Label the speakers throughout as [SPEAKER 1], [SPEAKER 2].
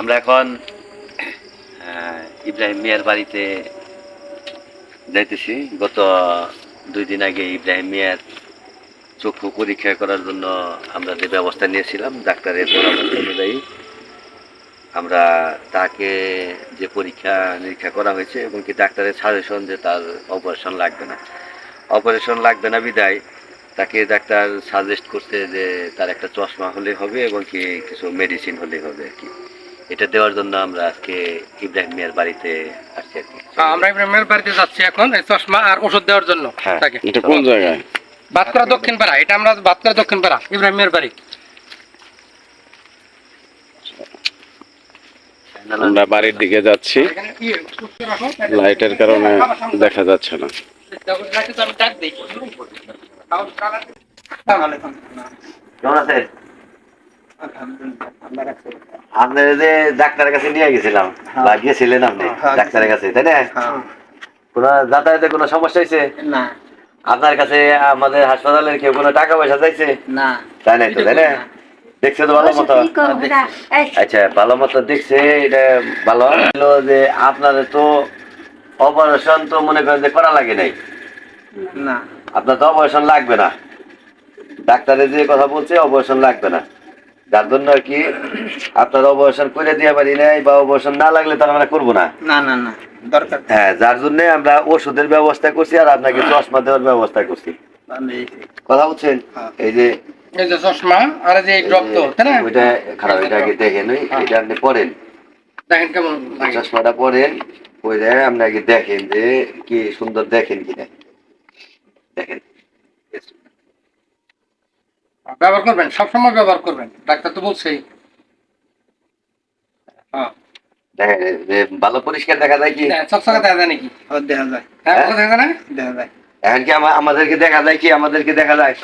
[SPEAKER 1] আমরা এখন ইব্রাহিম মিয়ার বাড়িতে যাইতেছি। গত দুই দিন আগে ইব্রাহিম মিয়ার চক্ষু পরীক্ষা করার জন্য আমরা যে ব্যবস্থা নিয়েছিলাম, ডাক্তারের পরামর্শ অনুযায়ী আমরা তাকে যে পরীক্ষা নিরীক্ষা করা হয়েছে এবং কি ডাক্তারের সাজেশন যে তার অপারেশন লাগবে না। অপারেশন লাগবে না বিদায়, তাকে ডাক্তার সাজেস্ট করছে যে তার একটা চশমা হলে হবে এবং কি কিছু মেডিসিন হলে হবে আর কি। এটা দেওয়ার জন্য আমরা আজকে ইব্রাহিম মিয়ার বাড়িতে আসছি আর কি।
[SPEAKER 2] হ্যাঁ, আমরা ইব্রাহিমের বাড়িতে যাচ্ছি এখন এই চশমা আর ওষুধ দেওয়ার জন্য।
[SPEAKER 1] হ্যাঁ।
[SPEAKER 2] তাকে।
[SPEAKER 3] এটা কোন জায়গায়?
[SPEAKER 2] বাতকরা দক্ষিণ পাড়া এটা আমরা বাতকরা দক্ষিণ পাড়া ইব্রাহিমের বাড়ি।
[SPEAKER 3] আমরা বাড়ির দিকে যাচ্ছি। লাইটের কারণে দেখা যাচ্ছে না।
[SPEAKER 2] আমি ডাক দিই।
[SPEAKER 1] কেমন আছেন? আপনার যে ডাক্তারের কাছে নিয়ে গেছিলাম বা গিয়েছিলেন আপনি ডাক্তারের কাছে তাই না? কোনো যাতায়াতে কোনো সমস্যা হয়েছে?
[SPEAKER 2] না।
[SPEAKER 1] আপনার কাছে আমাদের হাসপাতালের কেউ কোনো টাকা পয়সা চাইছে?
[SPEAKER 2] না।
[SPEAKER 1] তাই নাই তো তাই না? দেখছে তো ভালো মতো। আচ্ছা ভালো মতো দেখছে এটা ভালো হলো যে আপনাদের তো অপারেশন তো মনে করেন যে করা লাগে নাই।
[SPEAKER 2] না।
[SPEAKER 1] আপনার তো অপারেশন লাগবে না। ডাক্তারের যে কথা বলছে অপারেশন লাগবে না। যার জন্য আর কি আপনার অপারেশন করে দিয়ে পারি নাই বা অপারেশন না লাগলে তার আমরা করব না।
[SPEAKER 2] না না না দরকার।
[SPEAKER 1] হ্যাঁ যার জন্য আমরা ওষুধের ব্যবস্থা করছি আর আপনাকে চশমা দেওয়ার ব্যবস্থা করছি। কথা বলছেন?
[SPEAKER 2] হ্যাঁ।
[SPEAKER 1] এই যে
[SPEAKER 2] এই যে চশমা আর যে ড্রপ তো তাই না?
[SPEAKER 1] ওইটা খারাপ এটা আগে দেখেন ওই
[SPEAKER 2] হ্যাঁ।
[SPEAKER 1] এটা আপনি পড়েন।
[SPEAKER 2] দেখেন কেমন লাগে।
[SPEAKER 1] চশমাটা পরেন পরে আপনি আগে দেখেন যে কি সুন্দর দেখেন কিনা। দেখেন।
[SPEAKER 2] ব্যবহার করবেন সবসময় ব্যবহার করবেন। ডাক্তার তো বলছেই। হ্যাঁ।
[SPEAKER 1] ভালো পরিষ্কার দেখা যায় কি?
[SPEAKER 2] চকচকা দেখা যায় নাকি?
[SPEAKER 4] দেখা যায়।
[SPEAKER 2] হ্যাঁ
[SPEAKER 1] হ্যাঁ?
[SPEAKER 2] দেখা যায়
[SPEAKER 4] দেখা যায়।
[SPEAKER 1] এখন কি আমাদেরকে দেখা যায় কি? আমাদেরকে দেখা যায়?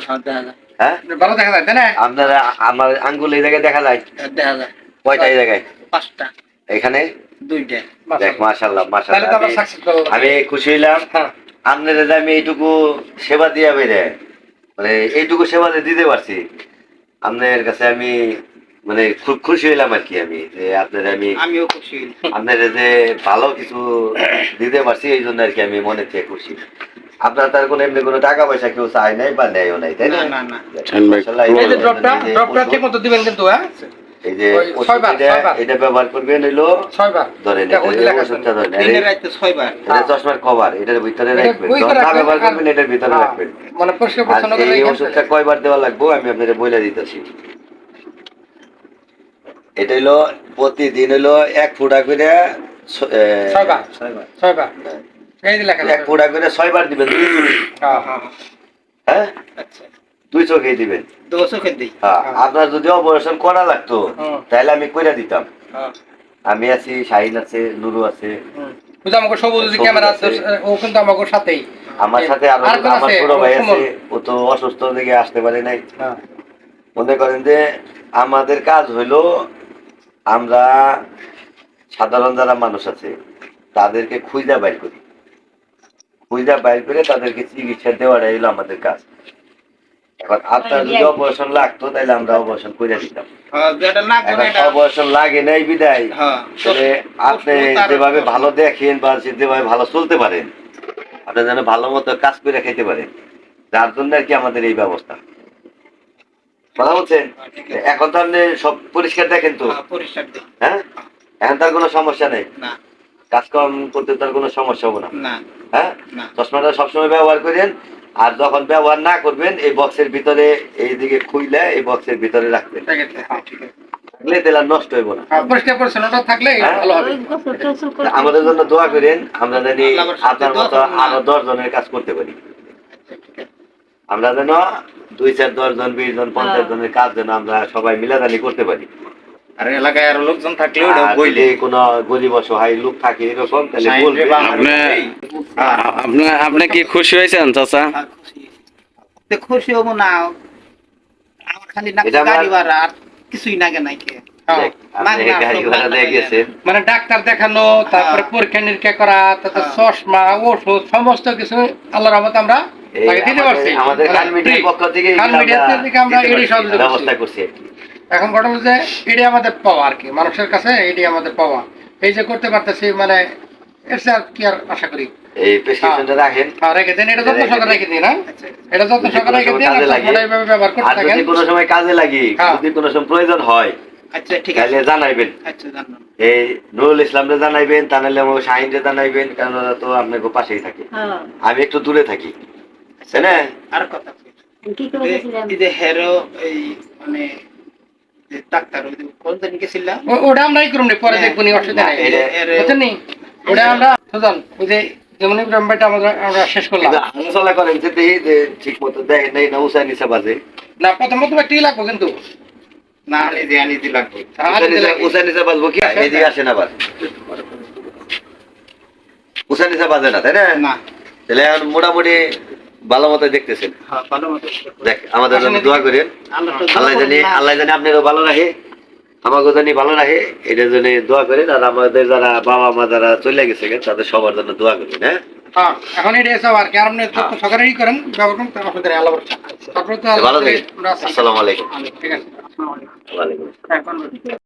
[SPEAKER 1] হ্যাঁ
[SPEAKER 2] ভালো দেখা যায় তাই না?
[SPEAKER 1] আপনারা আমার আঙ্গুল এই জায়গায় দেখা যায়?
[SPEAKER 4] দেখা যায়।
[SPEAKER 1] কয়টা এই জায়গায়?
[SPEAKER 4] পাঁচটা।
[SPEAKER 1] এখানে?
[SPEAKER 4] দুইটা।
[SPEAKER 1] দেখ মাশাল্লাহ
[SPEAKER 2] তাহলে
[SPEAKER 1] মাশাল্লাহ আমি খুশি হইলাম।
[SPEAKER 2] হ্যাঁ।
[SPEAKER 1] আপনাদের আমি এইটুকু সেবা দিয়া বেড়ে মানে এইটুকু সেবা দিতে পারছি আপনার কাছে আমি মানে খুব খুশি হইলাম আর কি আমি যে আপনার আমি
[SPEAKER 4] আমিও খুশি
[SPEAKER 1] আপনার যে ভালো কিছু দিতে পারছি এই জন্য আর কি আমি মনে থেকে খুশি। আপনার তার কোনো এমনি কোনো টাকা পয়সা কেউ চাই নাই বা নেয়ও নাই তাই না?
[SPEAKER 2] ড্রপটা ড্রপটা ঠিক মতো দিবেন কিন্তু হ্যাঁ?
[SPEAKER 1] এই যে
[SPEAKER 2] ওই
[SPEAKER 1] ওষুধ
[SPEAKER 2] ছয়বার,
[SPEAKER 1] এটা- ব্যবহার করবেন হইল ধরেন
[SPEAKER 2] এটা
[SPEAKER 1] এটা
[SPEAKER 2] ওই
[SPEAKER 1] এই
[SPEAKER 2] লেখা আছে।
[SPEAKER 1] ওষুধটা ধরেন
[SPEAKER 4] দিনে
[SPEAKER 1] এই-
[SPEAKER 4] রাইতে ছয়বার।
[SPEAKER 1] এটা চশমার কভার এটার ভিতরে রাখবেন।
[SPEAKER 2] ওই
[SPEAKER 1] যখন
[SPEAKER 2] করে
[SPEAKER 1] না ব্যবহার করবেন এটার ভিতরে রাখবেন।
[SPEAKER 2] মানে পরিষ্কার
[SPEAKER 1] আর
[SPEAKER 2] পরিচ্ছন্ন করে
[SPEAKER 1] এই ওষুধটা কয়বার দেওয়া লাগবো আমি আপনাদের বলে দিতেছি। এটা হলো প্রতিদিন হলো এক ফুটা করে এক ফুটা করে ছয়বার দিবেন।
[SPEAKER 2] হ্যাঁ হ্যাঁ।
[SPEAKER 1] হ্যাঁ?
[SPEAKER 4] আচ্ছা।
[SPEAKER 1] দুই চোখে দিবেন। হ্যাঁ
[SPEAKER 2] হ্যাঁ।
[SPEAKER 1] আপনার যদি অপারেশন করা লাগতো
[SPEAKER 2] হুম।
[SPEAKER 1] তাহলে আমি কইরা দিতাম।
[SPEAKER 4] হ্যাঁ।
[SPEAKER 1] আমি আছি শাহিন আছে নুরু আছে।
[SPEAKER 2] আমাকে সবুজ ক্যামেরা
[SPEAKER 1] আছে।
[SPEAKER 2] ও কিন্তু আমাকে সাথেই।
[SPEAKER 1] আমার সাথে
[SPEAKER 2] আরও
[SPEAKER 1] আমার ছোট ভাই আছে ও তো অসুস্থ থেকে আসতে পারে নাই।
[SPEAKER 2] হ্যাঁ।
[SPEAKER 1] মনে করেন যে আমাদের কাজ হইল আমরা সাধারণ যারা মানুষ আছে তাদেরকে খুঁজা বাইর করি। খুঁজা বাইর করে তাদেরকে চিকিৎসা দেওয়াটাই হলো আমাদের কাজ। এখন আপনার যদি অপারেশন লাগতো তাহলে আমরা অপারেশন করে দিতাম।
[SPEAKER 4] হ্যাঁ,
[SPEAKER 1] অপারেশন লাগে নাই বিদায়।
[SPEAKER 4] হ্যাঁ
[SPEAKER 1] আপনি যেভাবে ভালো দেখেন বা যেভাবে ভালো চলতে পারেন আপনি যেন ভালো মতো কাজ করে খেতে পারেন যার জন্য আর কি আমাদের এই ব্যবস্থা। কথা বলছেন?
[SPEAKER 4] হ্যাঁ।
[SPEAKER 1] এখন তো আপনি সব পরিষ্কার দেখেন তো?
[SPEAKER 4] হ্যাঁ,
[SPEAKER 1] এখন তার কোনো সমস্যা নেই? কাজকর্ম করতে তার কোনো সমস্যা হবে না?
[SPEAKER 4] না।
[SPEAKER 1] হ্যাঁ? চশমাটা সবসময় ব্যবহার করেন আর যখন ব্যবহার না করবেন এই বক্সের ভিতরে এইদিকে খুইলে এই বক্সের ভিতরে রাখবেন।
[SPEAKER 4] ঠিক আছে। হ্যাঁ,
[SPEAKER 1] নষ্ট হইব না।
[SPEAKER 2] হ্যাঁ, পরিষ্কার পরিচ্ছন্নতা থাকলে
[SPEAKER 1] হ্যাঁ?
[SPEAKER 2] ভালো হবে।
[SPEAKER 1] আমাদের জন্য দোয়া করেন আমরা জানি আপনার মতো আরও দশ জনের কাজ করতে পারি। আমরা যেন দুই চার দশ জন বিশ জন পঞ্চাশ জনের কাজ যেন আমরা সবাই মিলাদানি করতে পারি।
[SPEAKER 4] আর এলাকায় আরও লোকজন থাকলে
[SPEAKER 1] কোনো গরিব অসহায় লোক থাকে এরকম তাহলে বলবে
[SPEAKER 3] আপনি আপনি কি খুশি হয়েছেন চাচা?
[SPEAKER 4] খুশি। খুশি হব না। আমার খালি না গাড়ি ভাড়া আর কিছুই নাগে নাই কে
[SPEAKER 2] হ্যাঁ। মানে ডাক্তার দেখানো তারপরে
[SPEAKER 4] হ্যাঁ।
[SPEAKER 2] পরীক্ষা নিরীক্ষা করা তারপর
[SPEAKER 4] হ্যাঁ।
[SPEAKER 2] চশমা ওষুধ সমস্ত কিছু আল্লাহর রহমতে আমরা দিতে পারছি।
[SPEAKER 1] আমাদের
[SPEAKER 2] মানে
[SPEAKER 1] খান মিডিয়ার পক্ষ থেকে
[SPEAKER 2] খান
[SPEAKER 1] এগুলো
[SPEAKER 2] মিডিয়ার
[SPEAKER 1] আমরা
[SPEAKER 2] থেকে আমরা
[SPEAKER 1] দিতে পারছি,
[SPEAKER 2] সহযোগিতা করছি। এখন ঘটনা হলো যে এটাই আমাদের পাওয়া আর কি। মানুষের কাছে এটাই আমাদের পাওয়া এই যে করতে পারতেছি মানে এর আর কি আর আশা করি?
[SPEAKER 1] এই প্রেসক্রিপশনটা রাখেন।
[SPEAKER 2] আর রেখে দিন এটা যত্ন সহকারে রেখে দিন হ্যাঁ।
[SPEAKER 4] আচ্ছা আচ্ছা।
[SPEAKER 2] এটা যত্ন সহকারে রেখে দিন
[SPEAKER 1] কাজে লাগে,
[SPEAKER 2] সবসময় এইভাবে ব্যবহার করতে
[SPEAKER 1] আর
[SPEAKER 2] থাকেন।
[SPEAKER 1] যদি কোনো সময় কাজে লাগি
[SPEAKER 2] হ্যাঁ।
[SPEAKER 1] যদি কোনো সময় প্রয়োজন হয়
[SPEAKER 4] আচ্ছা ঠিক আছে।
[SPEAKER 1] তাহলে জানাইবেন।
[SPEAKER 4] আচ্ছা
[SPEAKER 1] এই নুরুল ইসলামরে জানাইবেন তা নাহলে আমার শাহিনরে জানাইবেন কারণ ওরা তো আপনার পাশেই থাকে। আমি একটু দূরে থাকি। তাই না?
[SPEAKER 4] আর কথা এই- যে হেরো এই মানে ডাক্তার কোন দিন গেছিলাম?
[SPEAKER 2] ওটা আমরাই করুন পরে
[SPEAKER 4] হ্যাঁ,
[SPEAKER 2] দেখব নি অসুবিধা নেই। ওটা আমরা সুজন ওই যে যেমন ব্রহ্মটা আমরা আমরা শেষ করলাম।
[SPEAKER 1] করেন যে যে ঠিক মতো দেয় নেই না নিচে বাজে।
[SPEAKER 2] না প্রথম প্রথম একটি লাগবো কিন্তু।
[SPEAKER 4] না দিয়ে আনি
[SPEAKER 2] আর
[SPEAKER 1] নিচে-। উষা নিচে বাজবো কি? এদিকে আসেন আবার নিচে বাজে না তাই না?
[SPEAKER 4] না।
[SPEAKER 1] তাহলে এখন মোটামুটি ভালো মতো দেখতেছেন।
[SPEAKER 4] হ্যাঁ ভালো মতো
[SPEAKER 1] দেখ আমাদের জন্য দোয়া করেন।
[SPEAKER 4] আল্লাহ
[SPEAKER 1] আল্লাহ জানি আল্লাহ জানি আপনারও ভালো রাখে। আমাকে জানি ভালো রাখে এটার জন্য দোয়া করেন আর আমাদের যারা বাবা মা যারা চলে গেছে তাদের সবার জন্য দোয়া করেন হ্যাঁ?
[SPEAKER 2] আসসালামাইকুম এখন এটা এসব আর কি আর আপনি যত্ন করেন ব্যবহার করুন তারপর আল্লাহ তারপরে
[SPEAKER 1] ভালো থাকেন। আসসালামু আলাইকুম।
[SPEAKER 2] ঠিক আছে।
[SPEAKER 4] আসসালামু আলাইকুম।